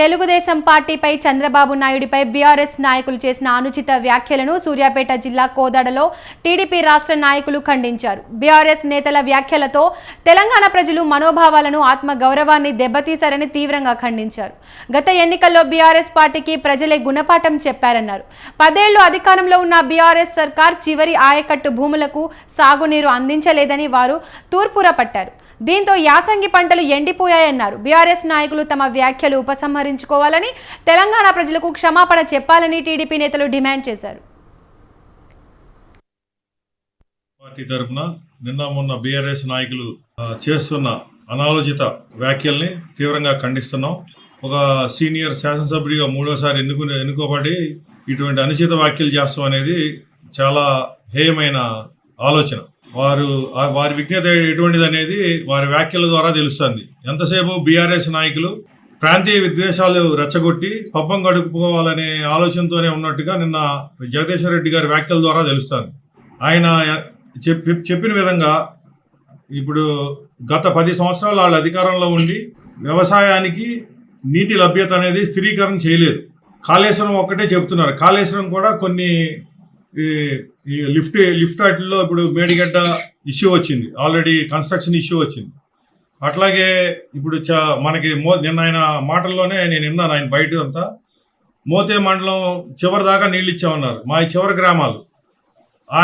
తెలుగుదేశం పార్టీపై చంద్రబాబు నాయుడిపై బీఆర్ఎస్ నాయకులు చేసిన అనుచిత వ్యాఖ్యలను సూర్యాపేట జిల్లా కోదాడలో టీడీపీ రాష్ట్ర నాయకులు ఖండించారు. బీఆర్ఎస్ నేతల వ్యాఖ్యలతో తెలంగాణ ప్రజలు మనోభావాలను ఆత్మ గౌరవాన్ని దెబ్బతీశారని తీవ్రంగా ఖండించారు. గత ఎన్నికల్లో బీఆర్ఎస్ పార్టీకి ప్రజలే గుణపాఠం చెప్పారన్నారు. పదేళ్ళు అధికారంలో ఉన్న బీఆర్ఎస్ సర్కార్ చివరి ఆయకట్టు భూములకు సాగునీరు అందించలేదని వారు తూర్పుర పట్టారు. దీంతో యాసంగి పంటలు ఎండిపోయాయన్నారు. బీఆర్ఎస్ నాయకులు తమ వ్యాఖ్యలు ఉపసంహరించుకోవాలని తెలంగాణ ప్రజలకు క్షమాపణ చెప్పాలని టీడీపీ నేతలు డిమాండ్ చేశారు. పార్టీ తరపున నిన్న మొన్న బీఆర్ఎస్ నాయకులు చేస్తున్న అనాలోచిత వ్యాఖ్యల్ని తీవ్రంగా ఖండిస్తున్నాం. ఒక సీనియర్ శాసనసభ్యుడిగా మూడోసారి ఎన్నుకు ఎన్నుకోబడి ఇటువంటి అనుచిత వ్యాఖ్యలు చేస్తాం అనేది చాలా హేయమైన ఆలోచన. వారు వారి విజ్ఞత ఎటువంటిది అనేది వారి వ్యాఖ్యల ద్వారా తెలుస్తుంది. ఎంతసేపు బీఆర్ఎస్ నాయకులు ప్రాంతీయ విద్వేషాలు రెచ్చగొట్టి పబ్బం గడుపుకోవాలనే ఆలోచనతోనే ఉన్నట్టుగా నిన్న జగదీశ్వర రెడ్డి గారి వ్యాఖ్యల ద్వారా తెలుస్తాను ఆయన చెప్పి చెప్పిన విధంగా ఇప్పుడు గత పది సంవత్సరాలు వాళ్ళ అధికారంలో ఉండి వ్యవసాయానికి నీటి లభ్యత అనేది స్థిరీకరణ చేయలేదు. కాళేశ్వరం ఒక్కటే చెప్తున్నారు కాళేశ్వరం కూడా కొన్ని ఈ ఈ లిఫ్ట్ లిఫ్ట్ వాటిల్లో ఇప్పుడు మేడిగడ్డ ఇష్యూ వచ్చింది. ఆల్రెడీ కన్స్ట్రక్షన్ ఇష్యూ వచ్చింది. అట్లాగే ఇప్పుడు చ మనకి మో నిన్న ఆయన మాటల్లోనే నేను విన్నాను ఆయన బయట అంతా. మోతే మండలం చివరి దాకా నీళ్ళు ఇచ్చామన్నారు మా చివరి గ్రామాలు. ఆ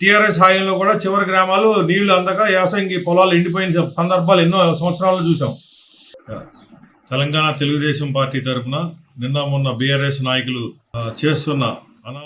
టీఆర్ఎస్ హాయంలో కూడా చివరి గ్రామాలు నీళ్ళు అందక వ్యవసాయంకి పొలాలు ఎండిపోయిన సందర్భాలు ఎన్నో సంవత్సరాలు చూసాం తెలంగాణ తెలుగుదేశం పార్టీ తరపున నిన్న మొన్న బీఆర్ఎస్ నాయకులు చేస్తున్న అనా